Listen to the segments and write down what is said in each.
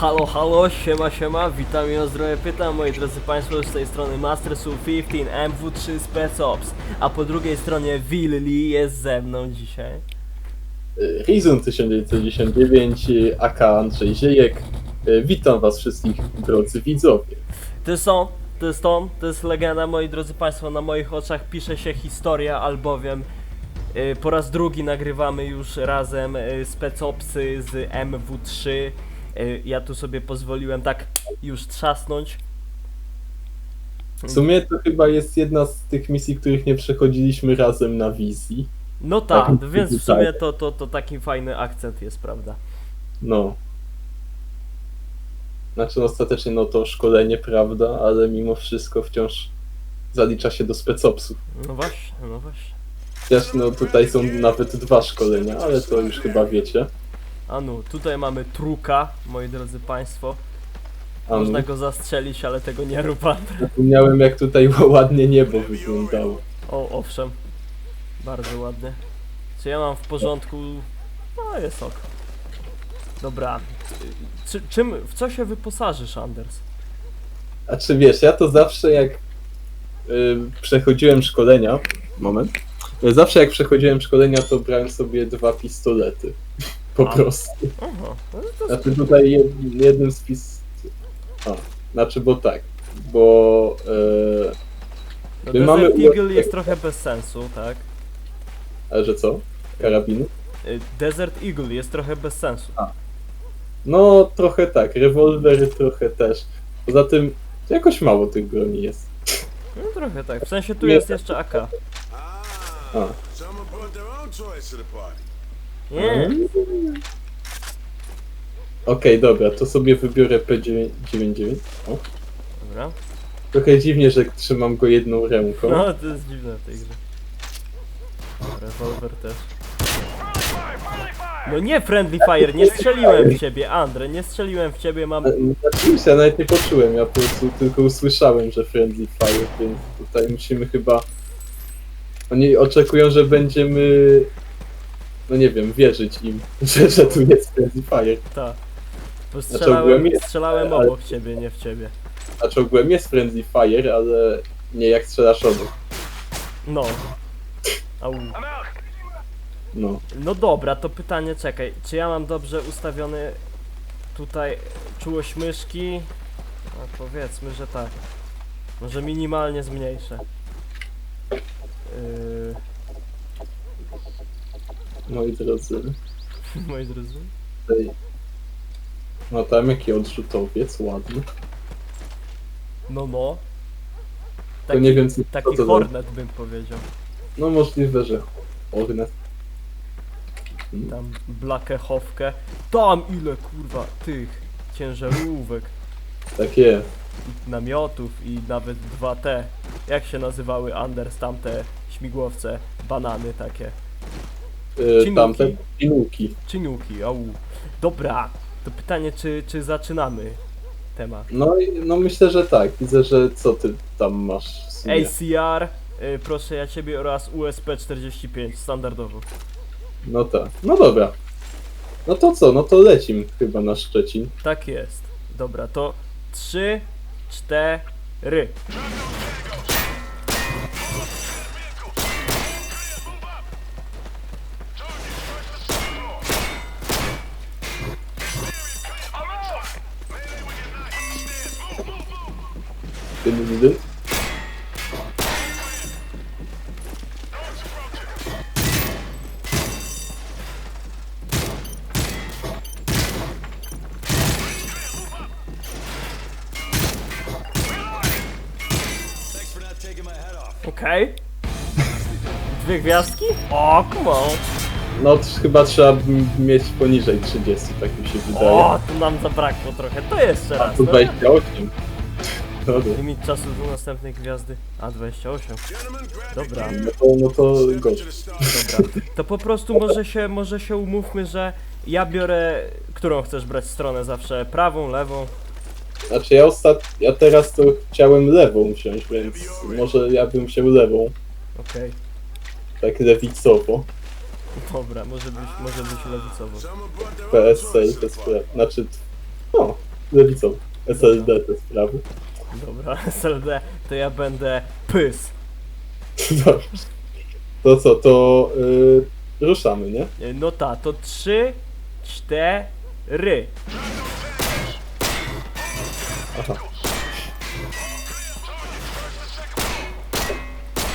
Halo, halo, siema, siema, witam i na zdrowie pytam, moi drodzy państwo, z tej strony Mastersu 15 MW3 Spec Ops, a po drugiej stronie Will Lee jest ze mną dzisiaj. Rizun 1999, AK Andrzej Ziejek. Witam was wszystkich, drodzy widzowie. To są, to jest to, to jest legenda, moi drodzy państwo, na moich oczach pisze się historia, albowiem y, po raz drugi nagrywamy już razem y, Spec Opsy z MW3. Y, ja tu sobie pozwoliłem tak już trzasnąć. W sumie to chyba jest jedna z tych misji, których nie przechodziliśmy razem na wizji. No tak, Tak, więc w tak. sumie to, to, to taki fajny akcent jest, prawda? No. Znaczy, ostatecznie no to szkolenie, prawda, ale mimo wszystko wciąż zalicza się do specopsów. No właśnie, no właśnie. Chociaż no tutaj są nawet dwa szkolenia, ale to już chyba wiecie. A no, tutaj mamy truka, moi drodzy państwo. A Można go zastrzelić, ale tego nie rób, zapomniałem jak tutaj ładnie niebo wyglądało. O, owszem. Bardzo ładnie. Czy ja mam w porządku? No, jest ok. Dobra. Czy, czym, w co się wyposażysz, Anders? A czy wiesz, ja to zawsze jak y, przechodziłem szkolenia. Moment. Zawsze jak przechodziłem szkolenia, to brałem sobie dwa pistolety. Po A. prostu. Oho, no to Znaczy tutaj jed, jednym z pis... A, znaczy bo tak. Bo y, no, my mamy Desert Eagle jest trochę bez sensu, tak? ale że co? Karabiny? Y, Desert Eagle jest trochę bez sensu. No trochę tak, rewolwery trochę też. Poza tym jakoś mało tych broni jest. No trochę tak. W sensie tu Nie. jest jeszcze AK. A. Someone brought their own toys to the party. Mhm. Okej, dobra, to sobie wybiorę P99. O. Dobra. Trochę dziwnie, że trzymam go jedną ręką. No, to jest dziwne w tej grze. Rewolwer też. No nie Friendly Fire, nie strzeliłem w ciebie, Andre, nie strzeliłem w ciebie, mam... Znaczy, ja nawet nie poczułem, ja po prostu tylko usłyszałem, że Friendly Fire, więc tutaj musimy chyba... Oni oczekują, że będziemy... No nie wiem, wierzyć im, że, że tu jest Friendly Fire. Ta. Bo Znaczy, strzelałem, ogółem jest, strzelałem ale- obok ciebie, nie w ciebie. Znaczy ogółem jest Friendly Fire, ale nie jak strzelasz obok. No. Au. No. No dobra, to pytanie, czekaj, czy ja mam dobrze ustawiony tutaj czułość myszki? No powiedzmy, że tak. Może minimalnie zmniejszę. Yy, Moi drodzy. moi drodzy. Tutaj... No tam jaki odrzutowiec, ładny. No no. To nie wiem, co Taki co to hornet bym powiedział. No możliwe, że Hornet. Tam blakechowkę. Tam ile kurwa tych ciężarówek, Tak jest. i namiotów i nawet 2T. Jak się nazywały Anders tamte śmigłowce, banany takie. Cinuki. tamte pinuki. Czyniuki, au. Dobra, to pytanie, czy, czy zaczynamy temat? No, i- no myślę, że tak. Widzę, że co ty tam masz w sumie. ACR, y, proszę ja ciebie oraz USP45 standardowo. No tak. No dobra. No to co? No to lecim chyba na Szczecin. Tak jest. Dobra, to 3, 4. Okej. Dwie gwiazdki? O, come on. No t- chyba trzeba m- mieć poniżej 30, tak mi się wydaje. O, tu nam zabrakło trochę. To jeszcze A raz. tu No. 28. Limit czasu do następnej gwiazdy. A, 28. Gentlemen, grab Dobra. your No to, no to gość. Dobra, to po prostu może się, może się umówmy, że ja biorę, którą chcesz brać stronę zawsze, prawą, lewą. Znaczy ja ostat... ja teraz to chciałem lewą wziąć, więc może ja bym wziął lewą. Okej, Tak lewicowo. dobra, może być, może być lewicowo. PSC i to te sprawy. Znaczy... No, lewicą. SLD te sprawy. Dobra, SLD, to ja będę pys. Dobrze. To co, to y, ruszamy, nie? Y, No ta, to trzy, cztery. Aha.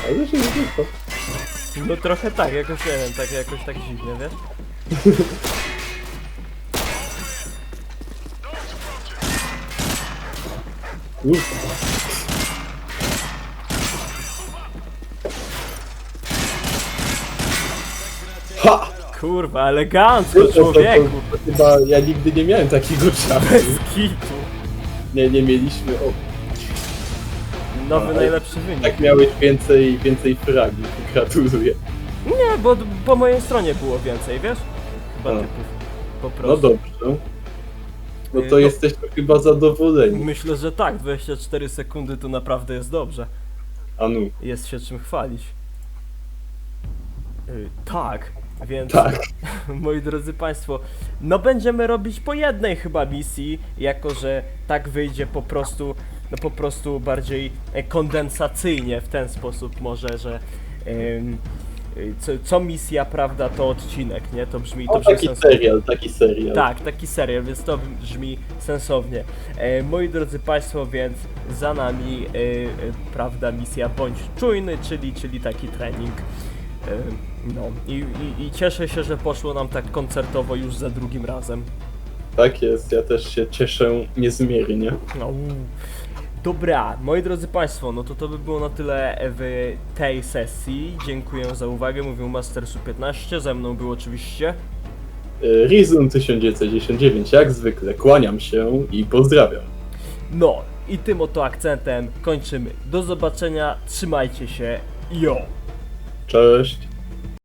Ale się nie. No trochę tak, jakoś nie wiem, tak jakoś tak dziwnie, wiesz? Ha! Kurwa, elegancko, To, to, to, człowieku. to chyba ja nigdy nie miałem takiego czasu. Bez kitu. Nie, nie mieliśmy. O, Nowy Ale- najlepszy wynik. tak miałeś więcej, więcej fragi. Gratuluję. Nie, bo d- po mojej stronie było więcej, wiesz? Chyba A. typów. Po No prostu. dobrze. No to no- jesteśmy chyba zadowoleni. Myślę, że tak, 24 sekundy to naprawdę jest dobrze. Anu. Jest się czym chwalić. Y, tak, więc Tak. moi drodzy Państwo, no będziemy robić po jednej chyba misji, jako że tak wyjdzie po prostu, no po prostu bardziej e, kondensacyjnie w ten sposób może, że em, y, co, co misja, prawda, to odcinek, nie? To brzmi, to O, brzmi taki sensownie. serial, taki serial. Tak, taki serial, więc to brzmi sensownie. E, moi drodzy Państwo, więc za nami, e, e, prawda, misja bądź czujny, czyli, czyli taki trening. E, no i, i, i cieszę się, że poszło nam tak koncertowo już za drugim razem. Tak jest, ja też się cieszę niezmiernie. No. Dobra, moi drodzy Państwo, no to to by było na tyle w tej sesji. Dziękuję za uwagę, mówił Mastersu 15, ze mną był oczywiście. Y, Rizun 1999, jak zwykle, kłaniam się i pozdrawiam. No i tym oto akcentem kończymy. Do zobaczenia, trzymajcie się, yo! Cześć.